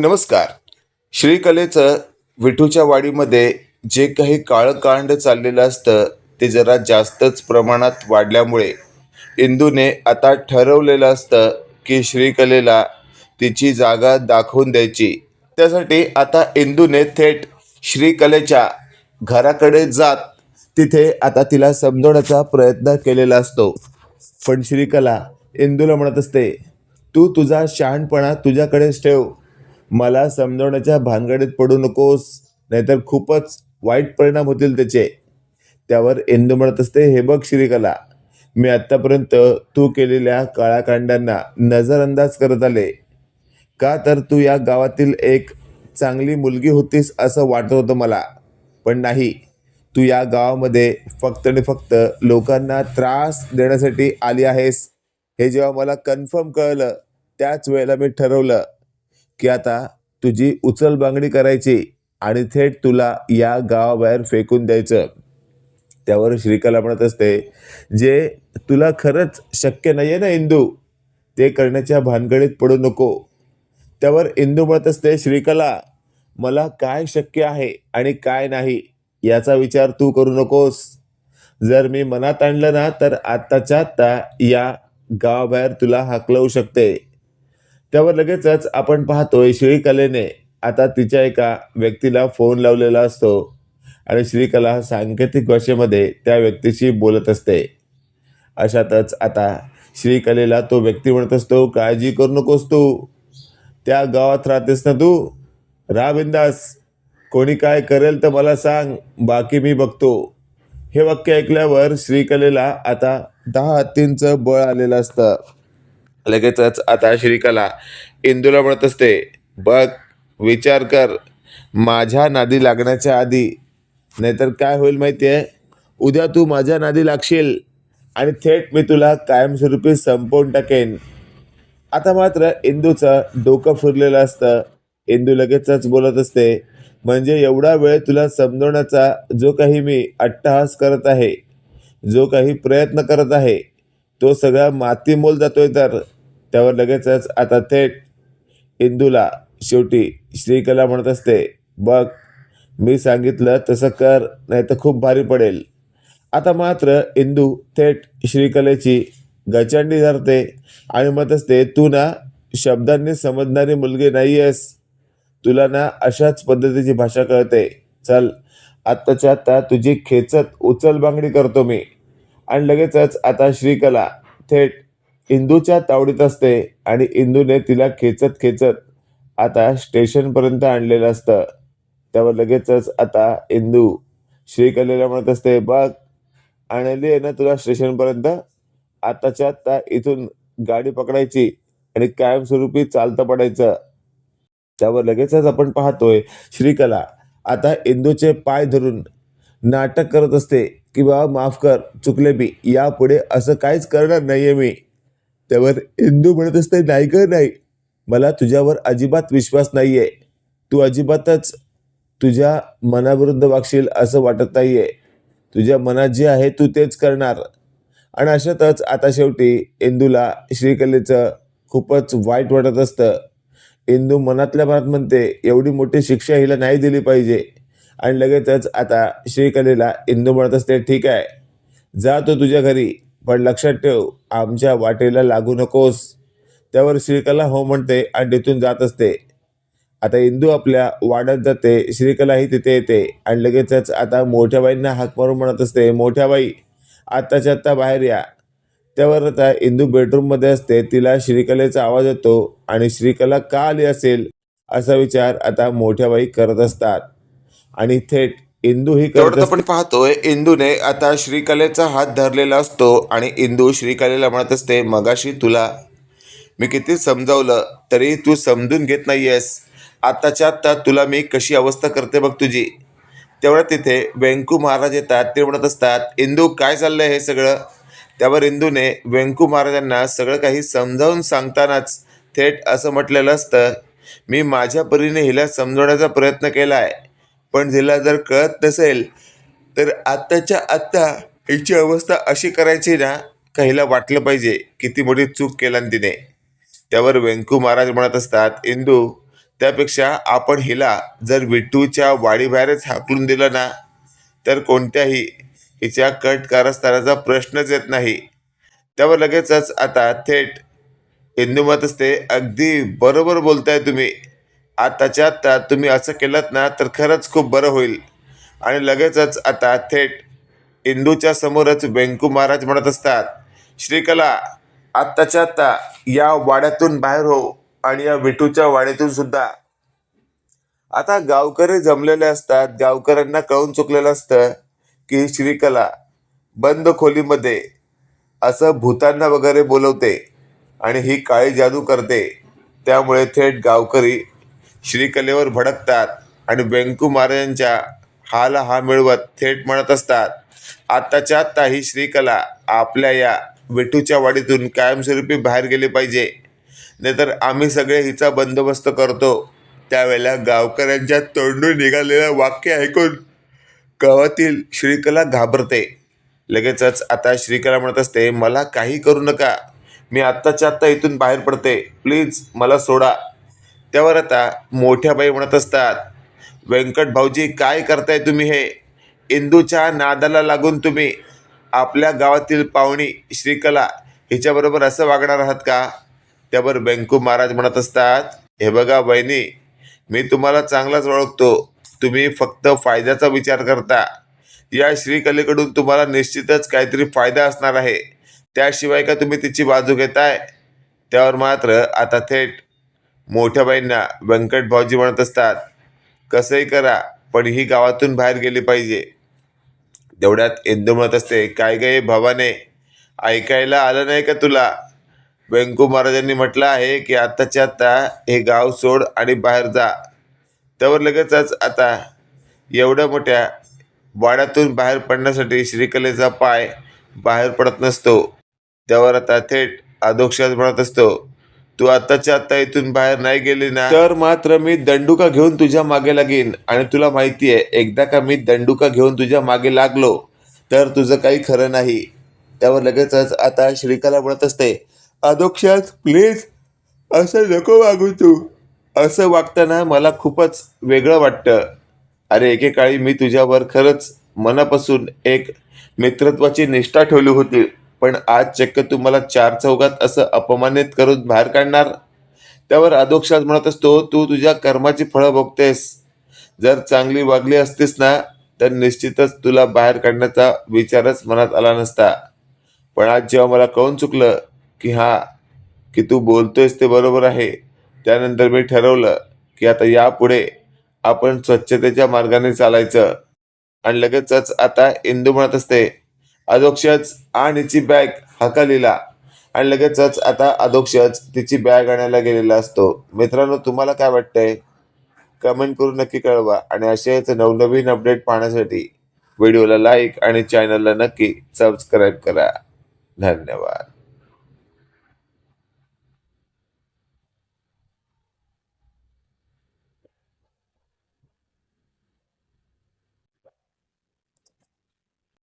नमस्कार. श्रीकलेचं विठूच्या वाडीमध्ये जे काही काळकांड चाललेलं असतं ते जरा जास्तच प्रमाणात वाढल्यामुळे इंदूने आता ठरवलेलं असतं की श्रीकलेला तिची जागा दाखवून द्यायची. त्यासाठी आता इंदूने थेट श्रीकलेच्या घराकडे जात तिथे आता तिला समजवण्याचा प्रयत्न केलेला असतो. पण श्रीकला इंदूला म्हणत असते तू तुझा शहाणपणा तुझ्याकडेच ठेव. मला समजवण्याच्या भानगडीत पडू नकोस नाहीतर खूपच वाईट परिणाम होतील त्याचे. त्यावर इंदू म्हणत असते हे बघ श्रीकला मी आत्तापर्यंत तू केलेल्या काळाकांडांना नजरअंदाज करत आले. का तर तू या गावातील एक चांगली मुलगी होतीस असं वाटत होतं मला. पण नाही तू या गावामध्ये फक्त आणि फक्त लोकांना त्रास देण्यासाठी आली आहेस. हे जेव्हा मला कन्फर्म कळलं त्याच वेळेला मी ठरवलं की आता तुझी उचलबांगडी करायची आणि थेट तुला या गावाबाहेर फेकून द्यायचं. त्यावर श्रीकला म्हणत असते जे तुला खरंच शक्य नाही आहे ना इंदू ते करण्याच्या भानगडीत पडू नको. त्यावर इंदू म्हणत असते श्रीकला मला काय शक्य आहे आणि काय नाही याचा विचार तू करू नकोस. जर मी मनात आणलं ना तर आत्ताच्या आत्ता या गावाबाहेर तुला हाकलवू शकते. त्यावर लगेचच आपण पाहतोय श्रीकलेने आता तिच्या एका व्यक्तीला फोन लावलेला असतो आणि श्रीकला हा सांकेतिक भाषेमध्ये त्या व्यक्तीशी बोलत असते. अशातच आता श्रीकलेला तो व्यक्ती म्हणत असतो काळजी करू नकोस तू. त्या गावात राहतेस ना तू? राह बिंदास. कोणी काय करेल तर मला सांग. बाकी मी बघतो. हे वाक्य ऐकल्यावर श्रीकलेला आता दहा हत्तींचं बळ आलेलं असतं. लगेचच आता श्रीकला इंदूला म्हणत असते बघ विचार कर माझ्या नादी लागण्याच्या आधी नाहीतर काय होईल माहिती आहे उद्या तू माझ्या नादी लागशील आणि थेट मी तुला कायमस्वरूपी संपवून टाकेन. आता मात्र इंदूचं डोकं फुरलेलं असतं. इंदू लगेचच बोलत असते म्हणजे एवढा वेळ तुला समजवण्याचा जो काही मी अट्टहास करत आहे जो काही प्रयत्न करत आहे तो सगळा मातीमोल जातोय तर त्यावर लगेचच आता थेट इंदूला शेवटी श्रीकला म्हणत असते बघ मी सांगितलं तसं कर नाही तर खूप भारी पडेल. आता मात्र इंदू थेट श्रीकलेची गचंडी धरते आणि म्हणत असते तू ना शब्दांनी समजणारी मुलगी नाही आहेस तुला ना अशाच पद्धतीची भाषा कळते. चल आत्ताच्या आत्ता तुझी खेचत उचल बांगडी करतो मी. आणि लगेचच आता श्रीकला थेट इंदूच्या तावडीत असते आणि इंदूने तिला खेचत खेचत आता स्टेशनपर्यंत आणलेलं असतं. त्यावर लगेचच आता इंदू श्रीकलेला म्हणत असते बघ आणली आहे ना तुला स्टेशनपर्यंत? आताच्या आत्ता इथून गाडी पकडायची आणि कायमस्वरूपी चालतं पडायचं. त्यावर लगेचच आपण पाहतोय श्रीकला आता इंदूचे पाय धरून नाटक करत असते की बाबा माफ कर चुकले मी. यापुढे असं काहीच करणार नाहीये मी. त्यावर इंदू म्हणत असते नाही ग नाही. मला तुझ्यावर अजिबात विश्वास नाही आहे तू अजिबातच तुझ्या मनाविरुद्ध वागशील असं वाटत नाही आहे तुझ्या मनात जे आहे तू तेच करणार. आणि अशातच आता शेवटी इंदूला श्रीकलेचं खूपच वाईट वाटत असतं. इंदू मनातल्या मनात म्हणते एवढी मोठी शिक्षा हिला नाही दिली पाहिजे. आणि लगेचच आता श्रीकलेला इंदू म्हणत असते ठीक आहे. जा तो तुझ्या घरी. पण लक्षात ठेव आमच्या वाटेला लागू नकोस. त्यावर श्रीकला हो म्हणते आणि तिथून जात असते. आता इंदू आपल्या वाढत जाते श्रीकलाही तिथे येते आणि लगेचच आता मोठ्या बाईंना हाक मारून म्हणत असते मोठ्या बाई आत्ताच्या आत्ता बाहेर या. त्यावर आता इंदू बेडरूममध्ये असते तिला श्रीकलेचा आवाज येतो आणि श्रीकला का आली असेल असा विचार आता मोठ्या बाई करत असतात. आणि थेट इंदू ही करत तेवढं असते आपण पाहतोय. इंदूने आता श्रीकलेचा हात धरलेला असतो आणि इंदू श्रीकलेला म्हणत असते मगाशी तुला मी किती समजावलं तरी तू समजून घेत नाहीयेस. आत्ताच्या आत्ता तुला मी कशी अवस्था करते बघ तुझी. तेवढं तिथे व्यंकू महाराज येतात ते म्हणत असतात इंदू काय चाललंय हे सगळं? त्यावर इंदूने व्यंकू महाराजांना सगळं काही समजावून सांगतानाच थेट असं म्हटलेलं असतं मी माझ्या परीने हिला समजवण्याचा प्रयत्न केला आहे पण हिला जर कळत नसेल तर आत्ताच्या आत्ता हिची अवस्था अशी करायची ना का हिला वाटलं पाहिजे किती मोठी चूक केला तिने. त्यावर व्यंकू महाराज म्हणत असतात इंदू त्यापेक्षा आपण हिला जर विठूच्या वाडीबाहेरच हाकलून दिलं ना तर कोणत्याही हिच्या कट कारस्थानाचा प्रश्नच येत नाही. त्यावर लगेचच आता थेट हिंदू मत असते अगदी बरोबर बोलताय तुम्ही. आताच्या आत्ता तुम्ही असं केलं ना तर खरंच खूप बरं होईल. आणि लगेचच आता थेट इंदूच्या समोरच वेंकू महाराज म्हणत असतात श्रीकला आत्ताच्या आत्ता या वाड्यातून बाहेर हो आणि या विठूच्या वाड्यातून सुद्धा. आता गावकरी जमलेले असतात गावकऱ्यांना कळून चुकलेलं असतं की श्रीकला बंद खोलीमध्ये असं भूतांना वगैरे बोलवते आणि ही काळी जादू करते. त्यामुळे थेट गावकरी श्रीकलेवर भडकतात आणि वेंकू महाराजांच्या हाला हा मिळवत थेट म्हणत असतात आत्ताच्या आत्ता ही श्रीकला आपल्या या विठूच्या वाडीतून कायमस्वरूपी बाहेर गेली पाहिजे. नाहीतर आम्ही सगळे हिचा बंदोबस्त करतो. त्यावेळेला गावकऱ्यांच्या तोंडून निघालेलं वाक्य ऐकून गावातील श्रीकला घाबरते. लगेचच आता श्रीकला म्हणत असते मला काही करू नका. मी आत्ताच्या आत्ता इथून बाहेर पडते. प्लीज मला सोडा. त्यावर आता मोठ्या बाई म्हणत असतात व्यंकट भाऊजी काय करताय तुम्ही हे? इंदूच्या नादाला लागून तुम्ही आपल्या गावातील पाहुणी श्रीकला हिच्याबरोबर असं वागणार आहात का? त्यावर बँकू महाराज म्हणत असतात हे बघा बहिणी मी तुम्हाला चांगलाच ओळखतो. तुम्ही फक्त फायद्याचा विचार करता. या श्रीकलेकडून तुम्हाला निश्चितच काहीतरी फायदा असणार आहे. त्याशिवाय का तुम्ही तिची बाजू घेताय? त्यावर मात्र आता थेट मोठ्या बाईंना व्यंकट भाऊजी म्हणत असतात कसंही करा पण ही गावातून बाहेर गेली पाहिजे. तेवढ्यात इंदू म्हणत असते काय गे भवाने ऐकायला आलं नाही का तुला? व्यंकू महाराजांनी म्हटलं आहे की आत्ताच्या आत्ता हे गाव सोड आणि बाहेर जा. त्यावर लगेचच आता एवढ्या मोठ्या वाड्यातून बाहेर पडण्यासाठी श्रीकलेचा पाय बाहेर पडत नसतो. त्यावर आता थेट अधोक्षात म्हणत असतो तू आताच्या आता इथून बाहेर नाही गेली ना? तर मात्र मी दंडुका घेऊन तुझ्या मागे लागेन. आणि तुला माहिती आहे एकदा का मी दंडुका घेऊन तुझ्या मागे लागलो तर तुझं काही खरं नाही. त्यावर लगेचच आता श्रीकाला म्हणत असते अधोक्षात प्लीज असं नको वागू तू. असं वागताना मला खूपच वेगळं वाटतं. अरे एकेकाळी मी तुझ्यावर खरंच मनापासून एक मित्रत्वाची निष्ठा ठेवली होती. पण आज चक्क तू मला चार चौघात असं अपमानित करून बाहेर काढणार? त्यावर अधोक्षात म्हणत असतो तू तुझ्या कर्माची फळं भोगतेस. जर चांगली वागली असतीस ना तर निश्चितच तुला बाहेर काढण्याचा विचारच मनात आला नसता. पण आज जेव्हा मला कळून चुकलं की हा की तू बोलतोयस ते बरोबर आहे त्यानंतर मी ठरवलं की आता यापुढे आपण स्वच्छतेच्या मार्गाने चालायचं. आणि लगेचच आता इंदू म्हणत असते अधोक्षच आणीची बॅग हकालीला. आणि लगेचच आता अधोक्षच तिची बॅग आणायला गेलेला असतो. मित्रांनो तुम्हाला काय वाटतंय? कमेंट करून नक्की कळवा. आणि असेच नवनवीन अपडेट पाहण्यासाठी व्हिडिओला लाईक आणि चॅनलला नक्की सबस्क्राईब करा. धन्यवाद.